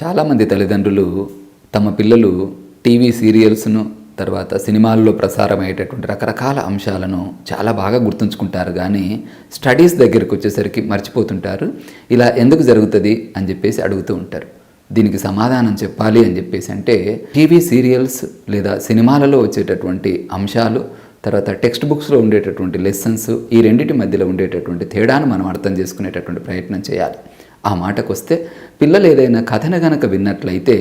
చాలామంది తల్లిదండ్రులు తమ పిల్లలు టీవీ సీరియల్స్ను తర్వాత సినిమాల్లో ప్రసారమయ్యేటటువంటి రకరకాల అంశాలను చాలా బాగా గుర్తుంచుకుంటారు. కానీ స్టడీస్ దగ్గరికి వచ్చేసరికి మర్చిపోతుంటారు. ఇలా ఎందుకు జరుగుతుంది అని చెప్పేసి అడుగుతూ ఉంటారు. దీనికి సమాధానం చెప్పాలి అని చెప్పేసి అంటే టీవీ సీరియల్స్ లేదా సినిమాలలో వచ్చేటటువంటి అంశాలు తర్వాత టెక్స్ట్ బుక్స్లో ఉండేటటువంటి లెసన్స్ ఈ రెండింటి మధ్యలో ఉండేటటువంటి తేడాను మనం అర్థం చేసుకునేటటువంటి ప్రయత్నం చేయాలి. ఆ మాటకు వస్తే పిల్లలు ఏదైనా కథను గనక విన్నట్లయితే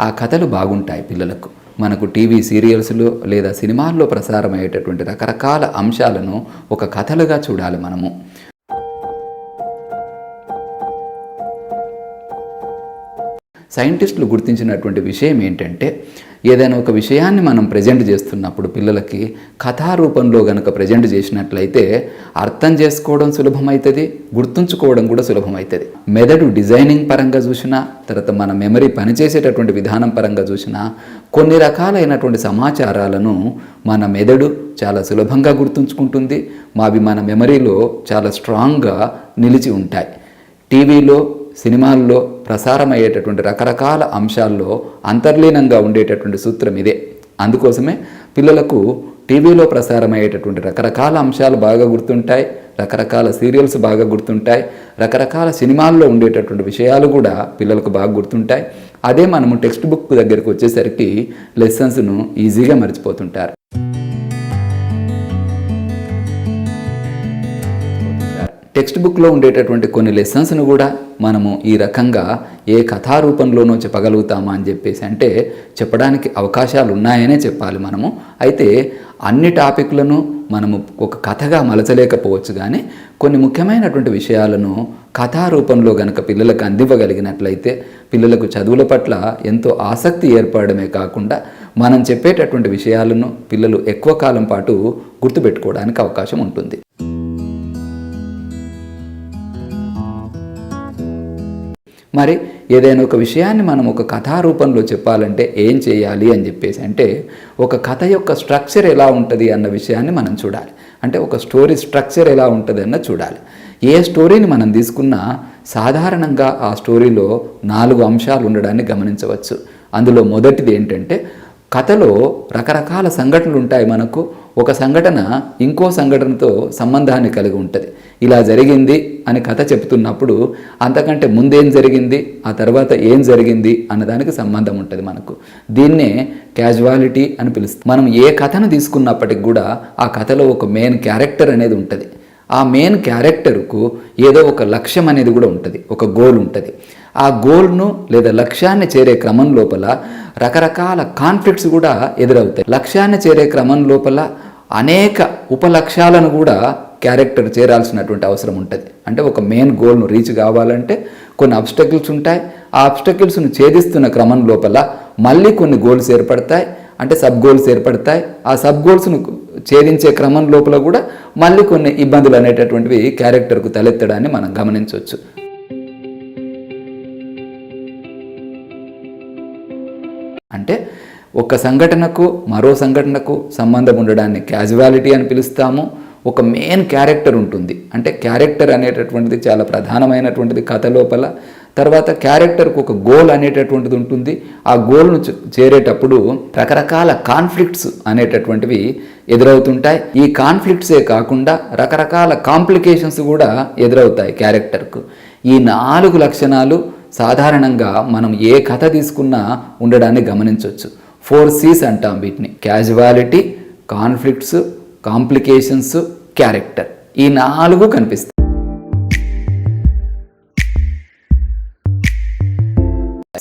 ఆ కథలు బాగుంటాయి పిల్లలకు. మనకు టీవీ సీరియల్స్లో లేదా సినిమాల్లో ప్రసారమయ్యేటటువంటి రకరకాల అంశాలను ఒక కథలుగా చూడాలి మనము. సైంటిస్టులు గుర్తించినటువంటి విషయం ఏంటంటే ఏదైనా ఒక విషయాన్ని మనం ప్రజెంట్ చేస్తున్నప్పుడు పిల్లలకి కథారూపంలో గనక ప్రజెంట్ చేసినట్లయితే అర్థం చేసుకోవడం సులభమవుతుంది గుర్తుంచుకోవడం కూడా సులభమవుతుంది మెదడు డిజైనింగ్ పరంగా చూసినా తర్వాత మన మెమరీ పనిచేసేటటువంటి విధానం పరంగా చూసినా కొన్ని రకాలైనటువంటి సమాచారాలను మన మెదడు చాలా సులభంగా గుర్తుంచుకుంటుంది మావి మన మెమరీలో చాలా స్ట్రాంగ్గా నిలిచి ఉంటాయి. టీవీలో సినిమాల్లో ప్రసారమయ్యేటటువంటి రకరకాల అంశాల్లో అంతర్లీనంగా ఉండేటటువంటి సూత్రం ఇదే. అందుకోసమే పిల్లలకు టీవీలో ప్రసారమయ్యేటటువంటి రకరకాల అంశాలు బాగా గుర్తుంటాయి రకరకాల సీరియల్స్ బాగా గుర్తుంటాయి రకరకాల సినిమాల్లో ఉండేటటువంటి విషయాలు కూడా పిల్లలకు బాగా గుర్తుంటాయి. అదే మనము టెక్స్ట్ బుక్ దగ్గరికి వచ్చేసరికి లెసన్స్ను ఈజీగా మర్చిపోతుంటారు. టెక్స్ట్ బుక్లో ఉండేటటువంటి కొన్ని లెసన్స్ను కూడా మనము ఈ రకంగా ఏ కథారూపంలోనో చెప్పగలుగుతామా అని చెప్పేసి అంటే చెప్పడానికి అవకాశాలు ఉన్నాయనే చెప్పాలి మనము. అయితే అన్ని టాపిక్లను మనము ఒక కథగా మలచలేకపోవచ్చు కానీ కొన్ని ముఖ్యమైనటువంటి విషయాలను కథారూపంలో గనక పిల్లలకు అందివ్వగలిగినట్లయితే పిల్లలకు చదువుల పట్ల ఎంతో ఆసక్తి ఏర్పడమే కాకుండా మనం చెప్పేటటువంటి విషయాలను పిల్లలు ఎక్కువ కాలం పాటు గుర్తుపెట్టుకోవడానికి అవకాశం ఉంటుంది. మరి ఏదైనా ఒక విషయాన్ని మనం ఒక కథారూపంలో చెప్పాలంటే ఏం చేయాలి అని చెప్పేసి అంటే ఒక కథ యొక్క స్ట్రక్చర్ ఎలా ఉంటుంది అన్న విషయాన్ని మనం చూడాలి. అంటే ఒక స్టోరీ స్ట్రక్చర్ ఎలా ఉంటుంది అన్న చూడాలి. ఏ స్టోరీని మనం తీసుకున్నా సాధారణంగా ఆ స్టోరీలో నాలుగు అంశాలు ఉండడాన్ని గమనించవచ్చు. అందులో మొదటిది ఏంటంటే కథలో రకరకాల సంఘటనలు ఉంటాయి మనకు. ఒక సంఘటన ఇంకో సంఘటనతో సంబంధాన్ని కలిగి ఉంటుంది. ఇలా జరిగింది అని కథ చెప్తున్నప్పుడు అంతకంటే ముందేం జరిగింది ఆ తర్వాత ఏం జరిగింది అన్నదానికి సంబంధం ఉంటుంది మనకు. దీన్నే క్యాజువాలిటీ అని పిలుస్తుంది మనం ఏ కథను తీసుకున్నప్పటికి కూడా ఆ కథలో ఒక మెయిన్ క్యారెక్టర్ అనేది ఉంటుంది. ఆ మెయిన్ క్యారెక్టర్కు ఏదో ఒక లక్ష్యం అనేది కూడా ఉంటుంది. ఒక గోల్ ఉంటుంది. ఆ గోల్ను లేదా లక్ష్యాన్ని చేరే క్రమం లోపల రకరకాల కాన్ఫ్లిక్ట్స్ కూడా ఎదురవుతాయి. లక్ష్యాన్ని చేరే క్రమం లోపల అనేక ఉపలక్ష్యాలను కూడా క్యారెక్టర్ చేరాల్సినటువంటి అవసరం ఉంటుంది. అంటే ఒక మెయిన్ గోల్ను రీచ్ కావాలంటే కొన్ని అబ్స్టకిల్స్ ఉంటాయి. ఆ అబ్స్టకిల్స్ను ఛేదిస్తున్న క్రమం లోపల మళ్ళీ కొన్ని గోల్స్ ఏర్పడతాయి. అంటే సబ్ గోల్స్ ఏర్పడతాయి. ఆ సబ్ గోల్స్ను ఛేదించే క్రమం లోపల కూడా మళ్ళీ కొన్ని ఇబ్బందులు అనేటటువంటివి క్యారెక్టర్కు తలెత్తడాన్ని మనం గమనించవచ్చు. అంటే ఒక సంఘటనకు మరో సంఘటనకు సంబంధం ఉండడాన్ని క్యాజువాలిటీ అని పిలుస్తాము. ఒక మెయిన్ క్యారెక్టర్ ఉంటుంది. అంటే క్యారెక్టర్ అనేటటువంటిది చాలా ప్రధానమైనటువంటిది కథ లోపల. తర్వాత క్యారెక్టర్కు ఒక గోల్ అనేటటువంటిది ఉంటుంది. ఆ గోల్ను చేరేటప్పుడు రకరకాల కాన్ఫ్లిక్ట్స్ అనేటటువంటివి ఎదురవుతుంటాయి. ఈ కాన్ఫ్లిక్ట్సే కాకుండా రకరకాల కాంప్లికేషన్స్ కూడా ఎదురవుతాయి క్యారెక్టర్కు ఈ నాలుగు లక్షణాలు సాధారణంగా మనం ఏ కథ తీసుకున్నా ఉండడాన్ని గమనించవచ్చు. ఫోర్ సీస్ అంటాం వీటిని. క్యాజువాలిటీ కాన్ఫ్లిక్ట్స్ కాంప్లికేషన్స్ క్యారెక్టర్ ఈ నాలుగు కనిపిస్తాయి.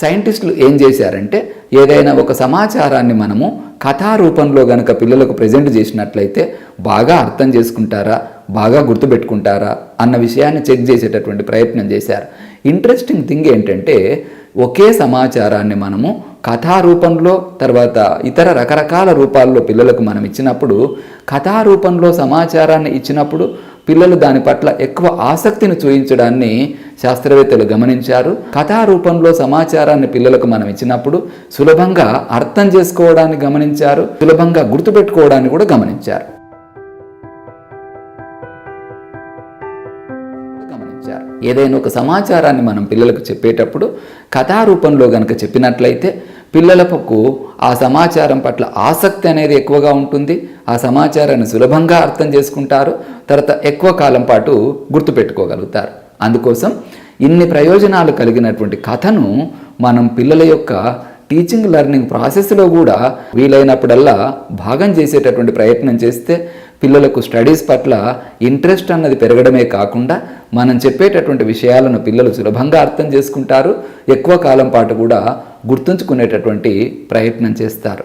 సైంటిస్టులు ఏం చేశారంటే ఏదైనా ఒక సమాచారాన్ని మనము కథారూపంలో గనక పిల్లలకు ప్రజెంట్ చేసినట్లయితే బాగా అర్థం చేసుకుంటారా బాగా గుర్తుపెట్టుకుంటారా అన్న విషయాన్ని చెక్ చేసేటటువంటి ప్రయత్నం చేశారు. ఇంట్రెస్టింగ్ థింగ్ ఏంటంటే ఒకే సమాచారాన్ని మనము కథారూపంలో తర్వాత ఇతర రకరకాల రూపాల్లో పిల్లలకు మనం ఇచ్చినప్పుడు కథారూపంలో సమాచారాన్ని ఇచ్చినప్పుడు పిల్లలు దాని పట్ల ఎక్కువ ఆసక్తిని చూపించడాన్ని శాస్త్రవేత్తలు గమనించారు. కథారూపంలో సమాచారాన్ని పిల్లలకు మనం ఇచ్చినప్పుడు సులభంగా అర్థం చేసుకోవడాన్ని గమనించారు సులభంగా గుర్తుపెట్టుకోవడాన్ని కూడా గమనించారు. ఏదైనా ఒక సమాచారాన్ని మనం పిల్లలకు చెప్పేటప్పుడు కథారూపంలో కనుక చెప్పినట్లయితే పిల్లలకు ఆ సమాచారం పట్ల ఆసక్తి అనేది ఎక్కువగా ఉంటుంది. ఆ సమాచారాన్ని సులభంగా అర్థం చేసుకుంటారు. తర్వాత ఎక్కువ కాలం పాటు గుర్తుపెట్టుకోగలుగుతారు. అందుకోసం ఇన్ని ప్రయోజనాలు కలిగినటువంటి కథను మనం పిల్లల యొక్క టీచింగ్ లెర్నింగ్ ప్రాసెస్లో కూడా వీలైనప్పుడల్లా భాగం చేసేటటువంటి ప్రయత్నం చేస్తే పిల్లలకు స్టడీస్ పట్ల ఇంట్రెస్ట్ అన్నది పెరగడమే కాకుండా మనం చెప్పేటటువంటి విషయాలను పిల్లలు సులభంగా అర్థం చేసుకుంటారు. ఎక్కువ కాలం పాటు కూడా గుర్తుంచుకునేటటువంటి ప్రయత్నం చేస్తారు.